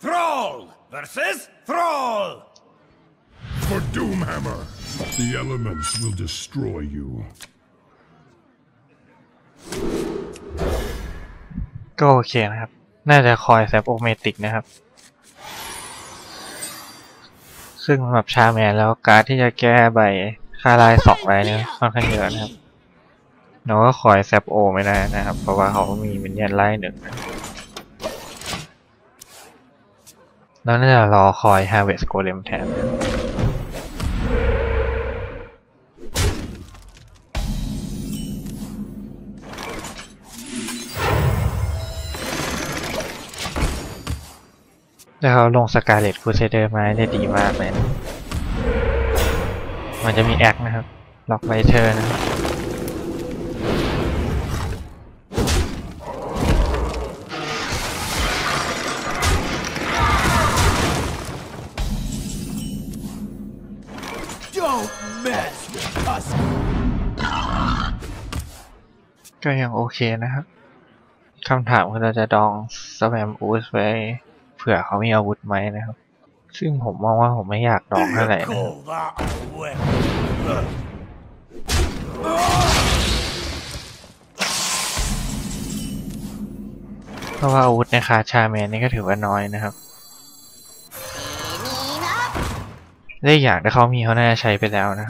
Thrall versus Thrall! For Doomhammer, the elements will destroy you. ก็โอเคนะครับ น่าจะคอยแซปโอเมติกนะครับ ซึ่งสำหรับชาแมนแล้วการดที่จะแก้ใบค่าลายสองใบเนี่ยค่อนข้างเยอะนะครับเราก็คอยแซปโอไม่ได้นะครับ เพราะว่าเขามีมินเนี่ยนไล่หนึ่งนะ แล้วน่าจะรอคอย Harvest Golem แทนแล้วเขาลงสกาเลตคูเซเดอร์มาได้ดีมากเลยนมันจะมีแอคนะครับ ล็อกไวเทอร์นะครับ ก็ยังโอเคนะครับคำถามคือเราจะดองสแปมอูสไว้เผื่อเขามีอาวุธไหมนะครับ ซึ่งผมมองว่าผมไม่อยากดองเท่าไหร่นะครับ Call that a weapon. เพราะว่าอาวุธในคาชาแมนนี่ก็ถือว่าน้อยนะครับและอีกอย่างถ้าเขามีเขาน่าจะใช้ไปแล้วนะ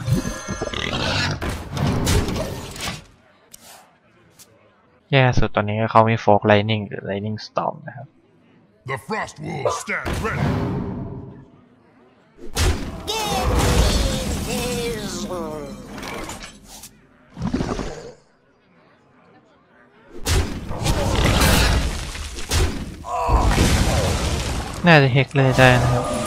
แย่สุดตอนนี้ก็เขามีโฟกไลนิ่งหรือ Lightning Storm นะครับ The Frost Wolves stand ready. น่าจะเฮกเลยได้นะครับ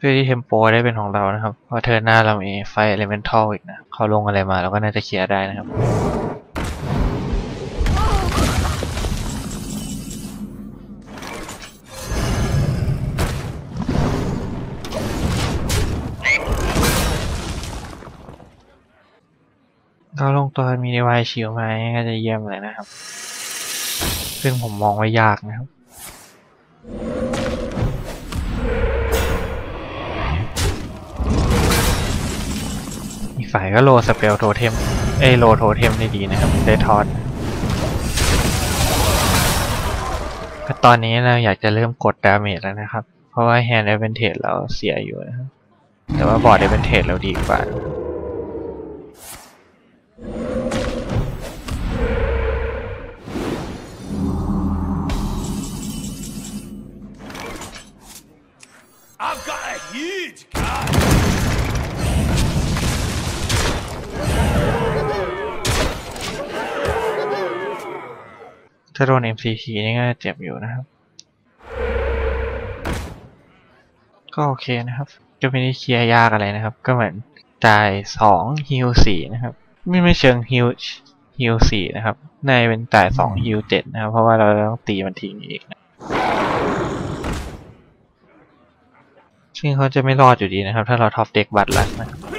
เพื่อที่เทมโปได้เป็นของเรานะครับเพราะเธอหน้าเรามีไฟเอเลเมนทัลอีกนะเขาลงอะไรมาเราก็น่าจะเคลียร์ได้นะครับเขาลงตัวมีดีไวชิลไหมก็จะเยี่ยมเลยนะครับ ซึ่งผมมองว่ายากนะครับ อีกฝ่ายก็โลสเปลโทเทม เอยโลโทเทมได้ดีนะครับ ได้ทอดตอนนี้เราอยากจะเริ่มกดดาเมจแล้วนะครับ เพราะว่าแฮนด์ a อเวนเท e เราเสียอยู่นะครับ แต่ว่าบอร์ด a อเวนเท e เราดีกว่า I've got a huge cat! ถ้าโดน MCT นี่ก็เจ็บอยู่นะครับ ก็โอเคนะครับก็ไม่ได้เคลียร์ยากอะไรนะครับ ก็เหมือนจ่ายสองฮิลสี่นะครับ ไม่ไม่เชิงฮิลฮิลสี่นะครับในเป็นจ่ายสองฮิลเจ็ดนะครับ เพราะว่าเราต้องตีมันทิ้งอีกนะซึ่งเขาจะไม่รอดอยู่ดีนะครับ ถ้าเราท็อปเด็กบัตรลัดนะครับ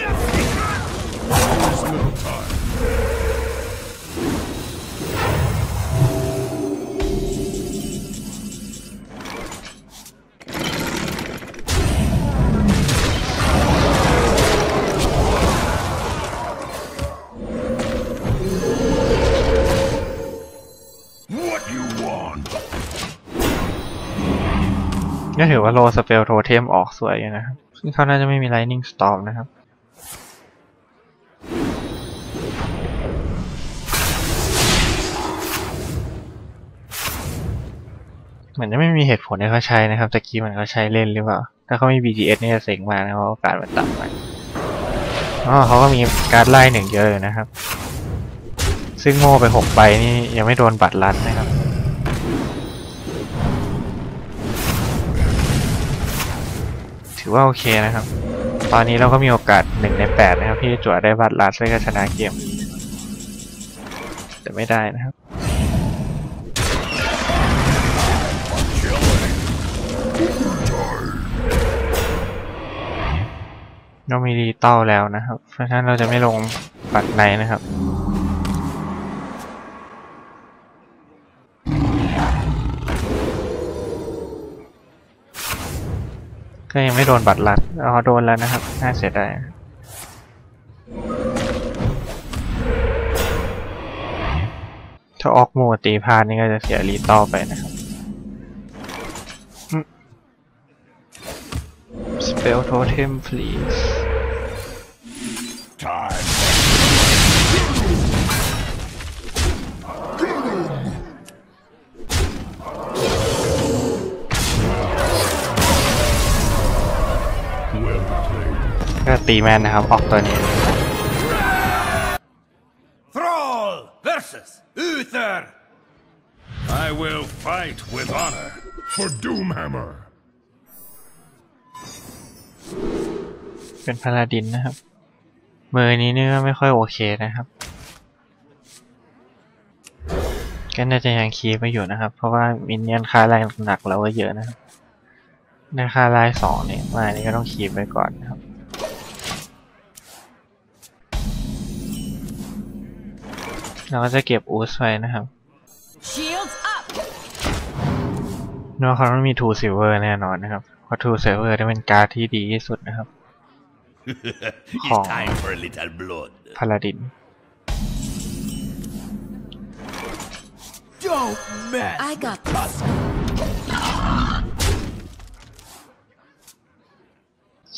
ก็ถือว่าโลสเปลโทเทมออกสวยอยู่นะครับ ซึ่งเขาน่าจะไม่มี Lightning Storm นะครับ เหมือนจะไม่มีเหตุผลให้เขาใช้นะครับ ตะกี้มันเขาใช้เล่นหรือเปล่า ถ้าเขาไมี BTS นี่จะเซ็งมากนะเพราะโอกาสมันต่ำไปอ๋อเขาก็มีการไล่หนึ่งเยอะเลยนะครับ ซึ่งโง่ไปหกใบนี่ยังไม่โดนบัตรลัดนะครับ ถือว่าโอเคนะครับ ตอนนี้เราก็มีโอกาสหนึ่งในแปดนะครับที่จะจั่วได้บัตรลัดและก็ชนะเกม แต่ไม่ได้นะครับเรามีดีเต้าแล้วนะครับ เพราะฉะนั้นเราจะไม่ลงบัตรในนะครับ ก็ยังไม่โดนบัตรลัดอ๋อโดนแล้วนะครับ น่าเสียดายถ้าออกโมตีพาดนี่ก็จะเสียรีต่อไปนะครับสเปลโทเทม please ตีแมนนะครับ ออกตัวนี้ Thrall versus Uther. I will fight with honor for Doomhammer. เป็นพาลาดินนะครับ มือนี้เนี่ยไม่ค่อยโอเคนะครับก็น่าจะยังคีบไม่อยู่นะครับ เพราะว่ามินเนี่ยนค่าแรงหนักเราก็เยอะนะครับในค่าแรงสองเนี่ยมานี่ก็ต้องคีบไว้ก่อนนะครับ เราก็จะเก็บอูสไว้นะครับ Shields up. เนาะเขาต้องมีทูซิลเวอร์แน่นอนนะครับ เพราะทูซิลเวอร์ได้เป็นการ์ดที่ดีที่สุดนะครับ it's Oh. time for a little blood. พาลาดิน Don't mess I with got this. us.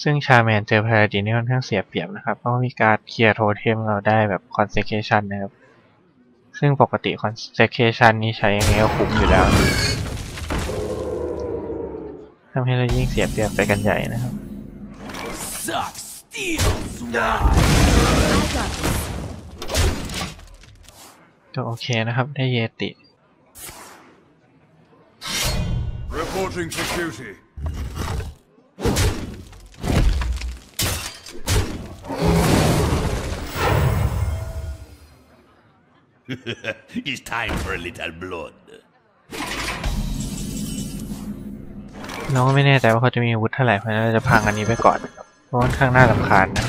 ซึ่งชาแมนเจอพาราดินนี่ค่อนข้างเสียเปรียบนะครับ เพราะว่ามีการเคลียร์โทเทมเราได้แบบคอนเซ c ชันนะครับ ซึ่งปกติคอนเซ c ชันนี้ใช้ยังไงก็คุ้มอยู่แล้วทำให้เรายิ่งเสียเปรียบไปกันใหญ่นะครับก็โอเคนะครับ ได้เยติ Reporting for duty. It's time for a little blood. เราก็ไม่แน่ใจว่าเขาจะมีอาวุธเท่าไหร่เพราะฉะนั้นเราจะพังอันนี้ไปก่อนนะครับเพราะมันข้างหน้าลำคาญนะ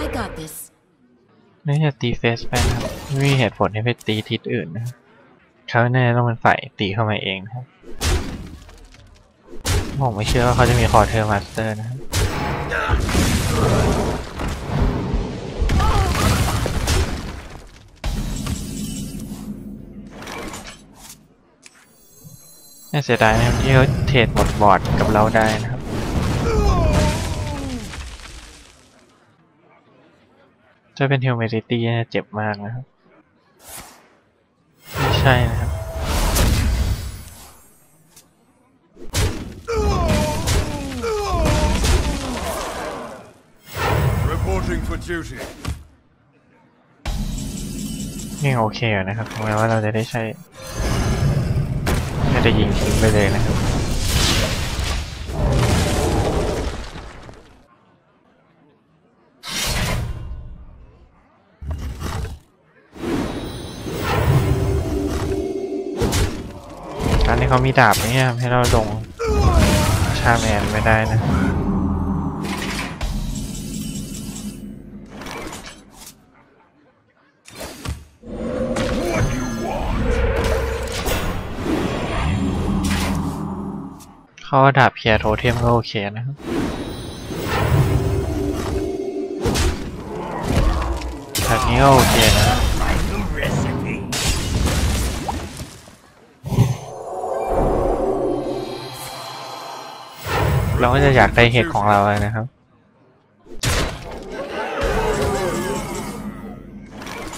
I got this. น่าจะตีเฟสไปนะครับไม่มีเหตุผลให้ไปตีทิศอื่นนะครับเขาแน่าจะต้องเป็นฝ่ายตีเข้ามาเองนะครับผมไม่เชื่อว่าเขาจะมีคอร์เทอร์มาสเตอร์นะครับ น่าเสียดายนะครับที่เขาเทรดหมดบอร์ดกับเราได้นะครับจะเป็น humidity น่าจะเจ็บมากนะครับ ไม่ใช่นะครับ for duty. ยังโอเคอยู่นะครับถึงแม้ว่าเราจะได้ใช้ไม่ได้ยิงทิ้งไปเลยนะครับอันนี้เขามีดาบเนี่ทำให้เราลงชาแมนไม่ได้นะ เขาดาบเพียร์โทเทมก็โอเคนะครับแบบนี้ก็โอเคนะเราก็จะอยากได้เห็ดของเราเลยนะครับ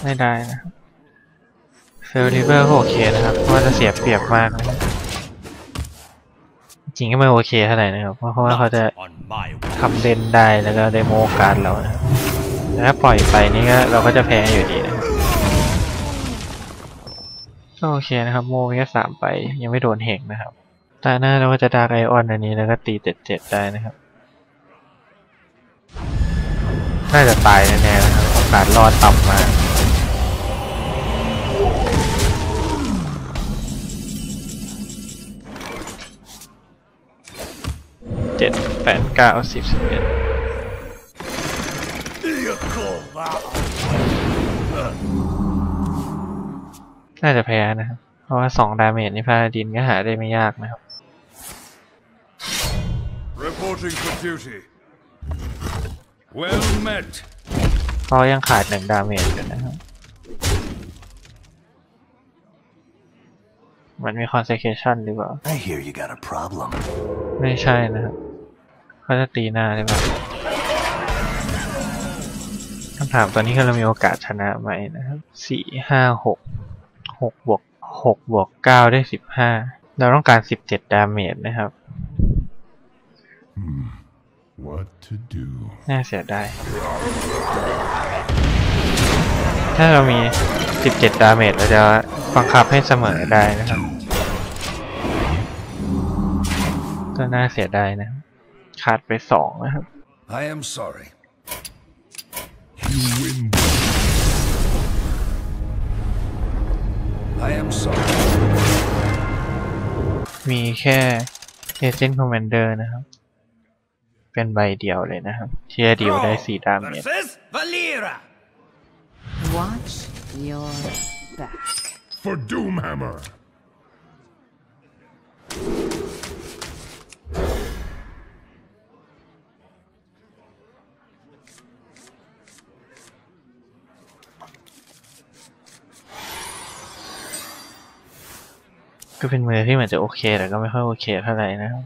ไม่ได้นะครับเฟลลิเวอร์โอเคนะครับ เพราะว่าจะเสียเปรียบมากนะ จริงก็ไม่โอเคเท่าไหร่นะครับ เพราะว่าเขาจะ Not on my watch. ทำเล่นได้แล้วก็ได้โมการดเรานะครับแต่ถ้าปล่อยไปนี่ก็เราก็จะแพ้อยู่ดีนะครับก็โอเคนะครับ โมไปแค่สามไปยังไม่โดนเหงนะครับตาหน้าเราก็จะดาร์กไอออนอันนี้แล้วก็ตีเจ็ดเจ็ดได้นะครับ น่าจะตายแน่ๆนะครับโอกาสรอดต่ำมาก เจ็ดแปดเก้าสิบสิบเอ็ด You call that? น่าจะแพ้นะครับ เพราะว่าสองดาเมจนี่พาราดินก็หาได้ไม่ยากนะครับ Reporting for duty. Well met. เพราะยังขาดหนึ่งดาเมจอยู่นะครับ มันมี concentration หรือเปล่า I hear you got a problem. ไม่ใช่นะครับ เขาจะตีหน้าได้ไหมคำถามตอนนี้คือเรามีโอกาสชนะไหมนะครับสี่ห้าหกหกบวกหกบวกเก้าได้สิบห้าเราต้องการสิบเจ็ดดาเมจนะครับ What to do? น่าเสียดาย ถ้าเรามี 17 ดาเมจเราจะบังคับให้เสมอได้นะครับก็น่าเสียดายนะครับ ขาดไปสองนะครับ I am sorry. You win. I am sorry. มีแค่เอเจนต์คอมมานเดอร์นะครับ เป็นใบเดียวเลยนะครับ ที่จะดีลได้4ดาเมจ Versus Valera! Watch your back. For Doomhammer. ก็เป็นมือที่เหมือนจะโอเค แต่ก็ไม่ค่อยโอเคเท่าไหร่นะครับ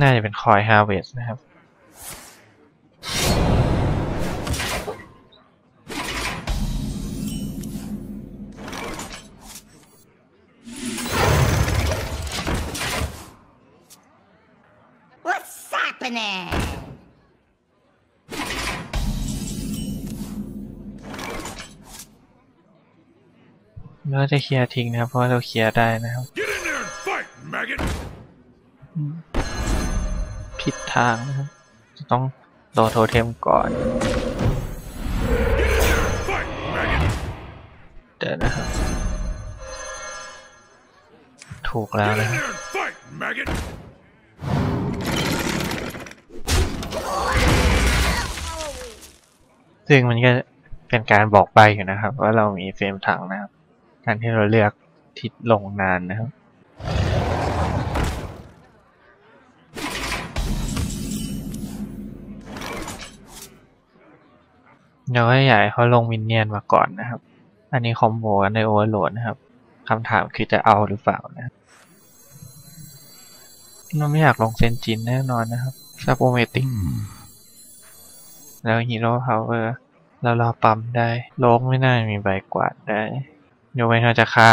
น่าจะเป็นคอยฮาร์เวสนะครับ เราจะเคลียร์ทิ้งนะครับ เพราะว่าเราเคลียร์ได้นะครับ Get in there and fight, maggot! ผิดทางนะครับจะต้องโดโทเทมก่อน Get in there and fight, maggot! เดี๋ยวนะครับ ถูกแล้ว Get in นะครับ there and fight, maggot! ซึ่งมันก็เป็นการบอกใบอยู่นะครับ ว่าเรามีเฟรมถังนะครับ การที่เราเลือกทิศลงนานนะครับเราก็อยากให้เขาลงมินเนี่ยนมาก่อนนะครับ อันนี้คอมโบกันในโอเวอร์โหลดนะครับคำถามคือจะเอาหรือเปล่านะครับเราไม่อยากลงเซนจินแน่นอนนะครับซับโอเมติกแล้วฮีโร่พาวเวอร์เรารอปั๊มได้ โลกไม่น่ามีใบกวาดได้ ยกเว้นเขาจะฆ่า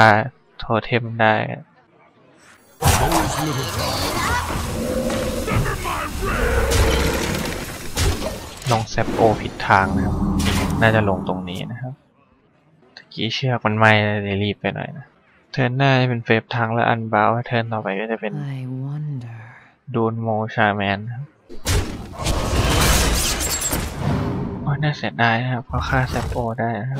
โทเทมได้ Those little dogs. Sever my wrath! ลงแซปโอผิดทางนะครับจริงน่าจะลงตรงนี้นะครับตะกี้เชือกมันไหม้เลยรีบไปหน่อยนะ เทิร์นหน้าจะเป็นเฟฟทางและอันบาวเทิร์นต่อไปก็จะเป็น I wonder. ดูนโมชาแมนนะครับโอ้ยน่าเสียดายนะครับเพราะฆ่าแซปโอได้นะครับ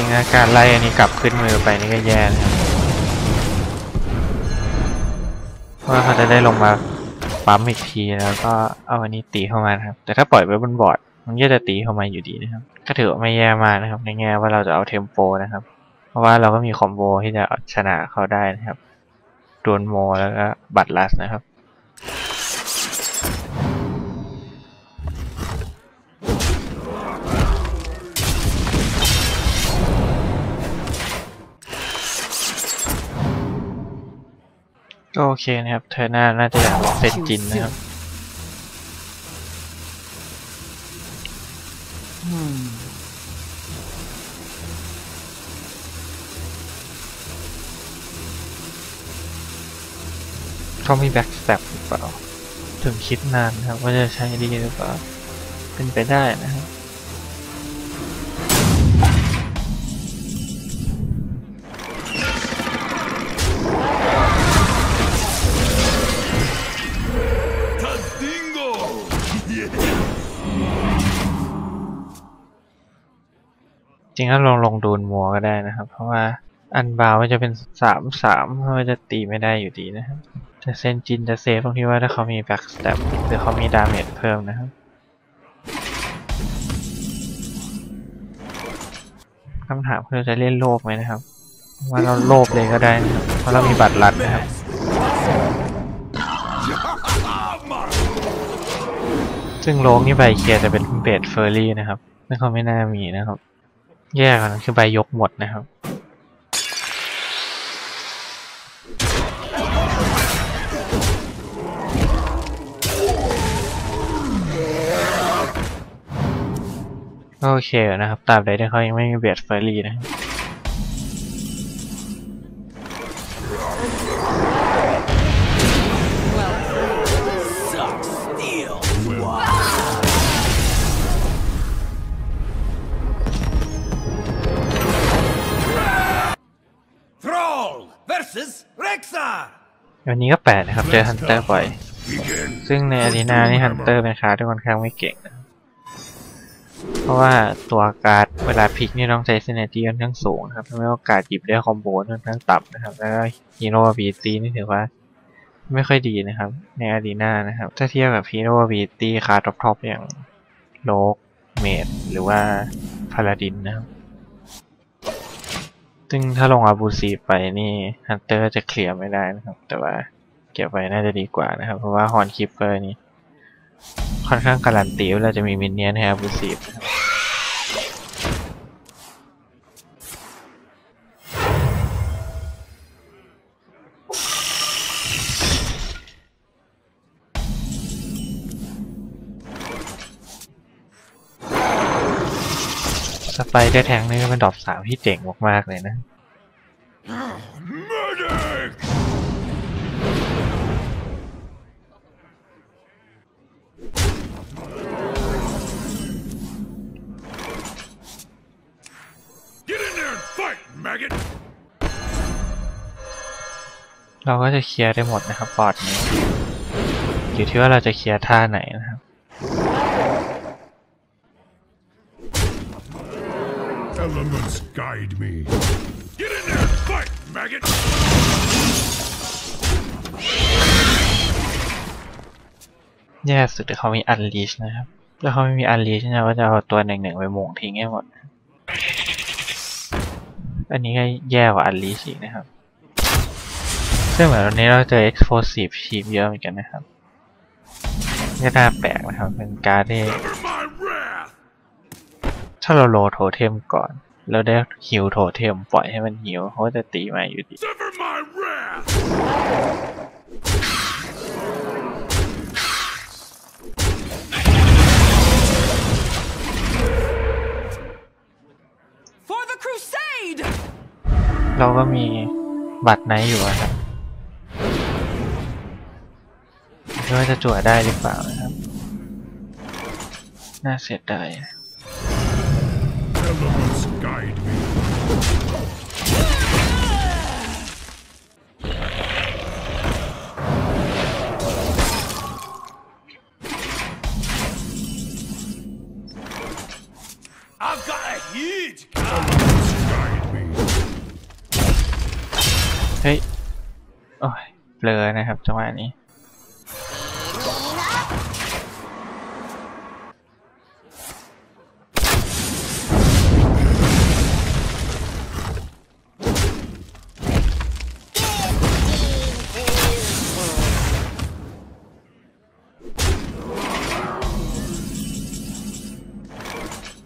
ริงๆนะการไล่อันนี้กลับขึ้นมือไปนี่ก็แย่นะครับเพราะว่าเขาจะได้ลงมาปั๊มอีกทีแล้วก็เอาอันนี้ตีเข้ามาครับ แต่ถ้าปล่อยไว้บนบอร์ด มันก็จะตีเข้ามาอยู่ดีนะครับ ก็ถือว่าไม่แย่มากนะครับ ในแง่ว่าเราจะเอาเทมโปนะครับ เพราะว่าเราก็มีคอมโบที่จะชนะเขาได้นะครับโดนโมแล้วก็บัตรลัสนะครับก็โอเคนะครับ เธอหน้าน่าจะอยากลองเซนจินนะครับ เขามีแบ็กส t ต p หรือเปล่า ถึงคิดนานนะครับ ว่าจะใช้ดีหรือเปล่า เป็นไปได้นะครับ ริงๆก็ลองลงโดนมัวก็ได้นะครับ เพราะว่าอันบาวมันจะเป็นสามสามเพราะว่าจะตีไม่ได้อยู่ดีนะครับแต่เซนจินจะเซฟตรงที่ว่าถ้าเขามีแบ็กสแตปหรือเขามีดาเมจเพิ่มนะครับคำถามคือเราจะเล่นโลภไหมนะครับ ว่าเราโลภเลยก็ได้นะครับเพราะเรามีบัตรลัดนะครับซึ่งโลงนี่ใบเคียจะเป็นเบสเฟอร์รี่นะครับซึ่งเขาไม่น่ามีนะครับ แย่กว่านั้นคือใบยกหมดนะครับ โอเคนะครับตราบใดที่เขายังไม่มีเบสเฟอร์รี่นะ วันนี้ก็แปดนะครับ เจอฮันเตอร์บ่อย Begin. ซึ่งในอารีนานี่ฮันเตอร์เป็นคาร์ดที่ค่อนข้างไม่เก่งนะครับเพราะว่าตัวการ์ดเวลาพลิกนี่ต้องใช้ซินเนจีค่อนข้างสูงนะครับทำให้โอกาสหยิบได้คอมโบค่อนข้างต่ำนะครับ แล้วก็ฮีโร่บีตีนี่ถือว่าไม่ค่อยดีนะครับ ในอารีนานะครับ ถ้าเทียบกับฮีโร่บีตีคาร์ดท็อปๆอย่างโลกเมดหรือว่าพาลาดินนะครับ ซึ่งถ้าลงอาบูซีไปนี่ฮันเตอร์จะเคลียร์ไม่ได้นะครับ แต่ว่าเก็บไว้น่าจะดีกว่านะครับ เพราะว่าฮอนคิปเปอร์นี่ ค่อนข้างการันตีว่าเราจะมีมินเนี่ยนให้อาบูซีนะครับ ไปเดอร์แทงนี่ก็เป็นดรอปสามที่เจ๋งมากๆเลยนะ Medic! 'Get in there and fight, maggot! เราก็จะเคลียร์ได้หมดนะครับบอร์ดนี้ อยู่ที่ว่าเราจะเคลียร์ท่าไหนนะครับ Elements guide me. Get in there and fight, maggot! แย่สุดที่เขามีอันลีชนะครับ ถ้าเขาไม่มีอันลีชเนี่ยก็จะเอาตัวหนึ่งหนึ่งไปโมงทิ้งให้หมด อันนี้ก็แย่กว่าอันลีชอีกนะครับ ซึ่งเหมือนวันนี้เราเจอ explosive sheep เยอะเหมือนกันนะครับก็น่าแปลกนะครับ เป็นการที่ Sever my wrath! ถ้าเราโลโทเทมก่อน แล้วได้ฮิวโทเทมปล่อยให้มันฮิวเขาก็จะตีมาอยู่ดี Sever my wrath! For the crusade! เราก็มีบัตรไนท์อยู่อะครับไม่ว่าจะจั่วได้หรือเปล่านะครับ น่าเสียดาย Elements guide me. 'I've got a huge Elements guide me. เฮ้ย โอ้ยเบลอนะครับจังหวะนี้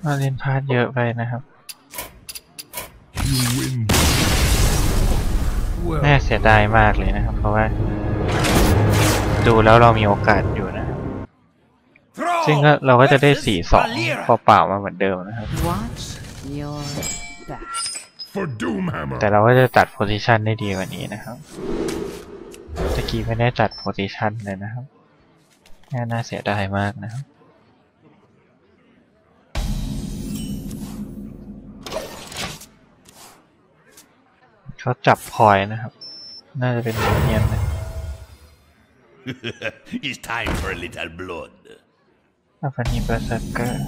มาเล่นพลาดเยอะไปนะครับ You win. น่า Well, เสียดายมากเลยนะครับ เพราะว่า ดูแล้วเรามีโอกาสอยู่นะ Thrall ซึ่งก็เราก็จะได้ versus สี่สอง Valera. เปล่าๆมาเหมือนเดิมนะครับ Watch your back. for Doomhammer. แต่เราก็จะจัดโพซิชันได้ดีกว่านี้นะครับตะกี้ไม่ได้จัดโพซิชันเลยนะครับน่าน่าเสียดายมากนะครับ เขาจับพลอยนะครับ น่าจะเป็นเนียนนะ It's time for a little blood อาฟานีบาสักเกอร์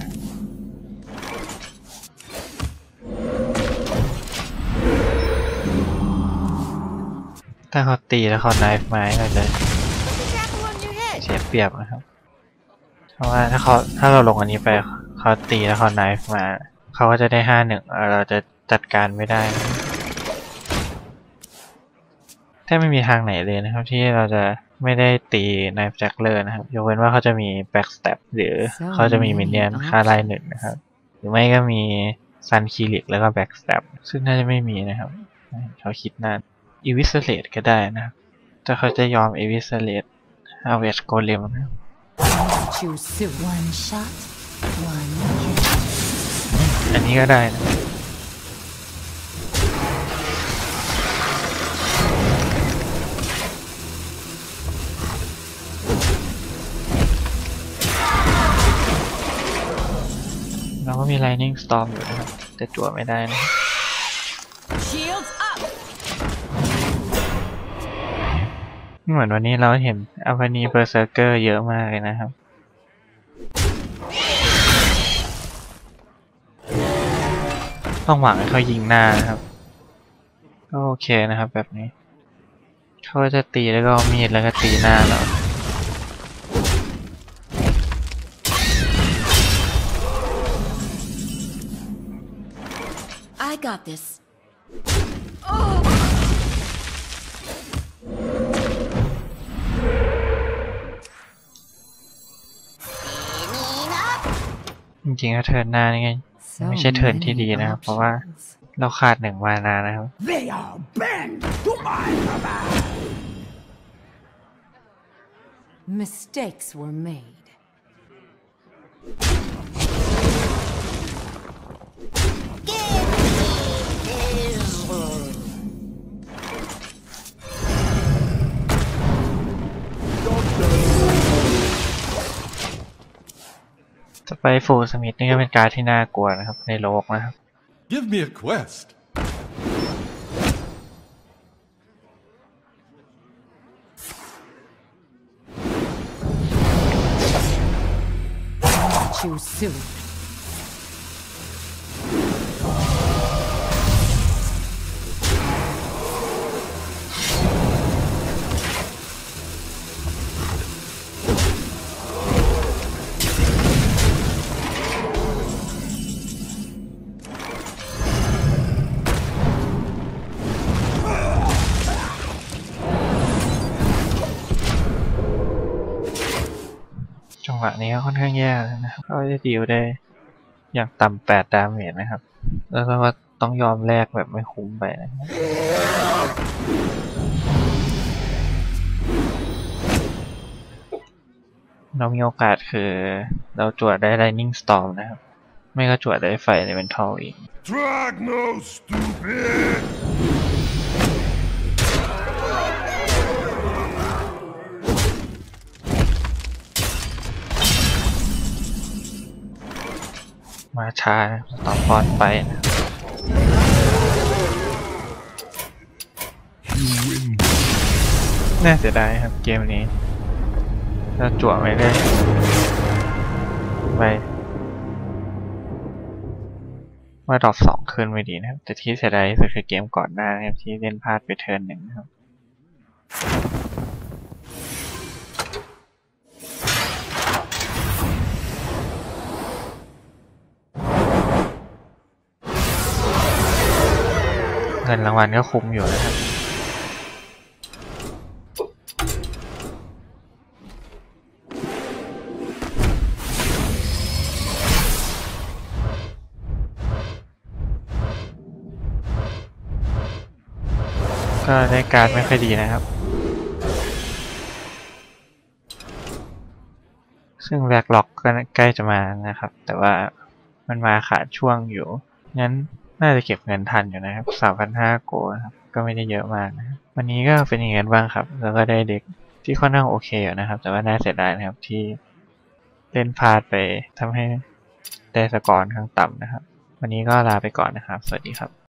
ถ้าเขาตีแล้วเขาไนฟ์ไม้เราจะเสียเปรียบนะครับ เพราะว่าถ้าเขาถ้าเราลงอันนี้ไปเขาตีแล้วเขาไนฟ์มา เขาก็จะได้ห้าหนึ่งเราจะจัดการไม่ได้ แทบไม่มีทางไหนเลยนะครับ ที่เราจะไม่ได้ตีไนฟ์แจ็คเลอร์นะครับ ยกเว้นว่าเขาจะมีแบ็กสเต็ปหรือเขาจะมีมินเนี่ยนค่าไล่หนึ่งนะครับ หรือไม่ก็มีซันคีริกแล้วก็แบ็กสเต็ปซึ่งน่าจะไม่มีนะครับเขาคิดนานอีวิสเลตก็ได้นะครับถ้าเขาจะยอมอีวิสเลตฮาเวสโกเลมนะครับ Choose soon. One shot, one kill. อันนี้ก็ได้นะ มี Lightning Storm อยู่นะครับ แต่จั่วไม่ได้นะ Shields up. เหมือนวันนี้เราเห็นอ v านีเบอร์เซอร์เกอร์เยอะมากเลยนะครับต้องหวังให้เขายิงหน้านะครับก็โอเคนะครับแบบนี้ เขาจะตีแล้วก็เอามีดแล้วก็ตีหน้าเรา I got this. จริงๆก็เทิร์นหน้านี่ไง So ไม่ใช่เทิร์นที่ many ดีนะครับ เพราะว่า options. เราขาดหนึ่งมานานะครับ They are bend to my command. Mistakes were made. Don't จะไปฟูลสมิธนี่ก็เป็นการดที่น่ากลัวนะครับ ในโลกนะครับ Give me a quest. Choose soon. จัง นี้ก็ค่อนข้างแย่นะครับเขาจะดีลได้อย่างต่ำแปดดาเมจนะครับ แล้วเราก็ต้องยอมแลกแบบไม่คุ้มไปนะครับเรามีโอกาสคือเราจวดได้ Lightning Storm นะครับ ไม่ก็จวดได้ไฟ Elemental อีก Drag no stupid. มาชาต่อบอลไปนะน่าเสียดายครับเกมนี้เราจั่วไม่ได้ไปว่าดรอปสองคืนไม่ดีนะครับ แต่ที่เสียดายที่สุดคือเกมก่อนหน้านะครับที่เล่นพลาดไปเทิร์นหนึ่งนะครับ เงินรางวัลก็คุ้มอยู่นะครับก็ได้การไม่ค่อยดีนะครับ ซึ่งแบ็กล็อกก็ใกล้จะมานะครับ แต่ว่ามันมาขาดช่วงอยู่ งั้น น่าจะเก็บเงินทันอยู่นะครับสามพันห้าโกนะครับ ก็ไม่ได้เยอะมากนะวันนี้ก็เป็นอย่างนั้นบ้างครับ แล้วก็ได้เด็กที่ค่อนข้างโอเคอยู่นะครับ แต่ว่าน่าเสียดายนะครับที่เล่นพลาดไปทำให้ได้สกอร์ค่อนข้างต่ำนะครับ วันนี้ก็ลาไปก่อนนะครับ สวัสดีครับ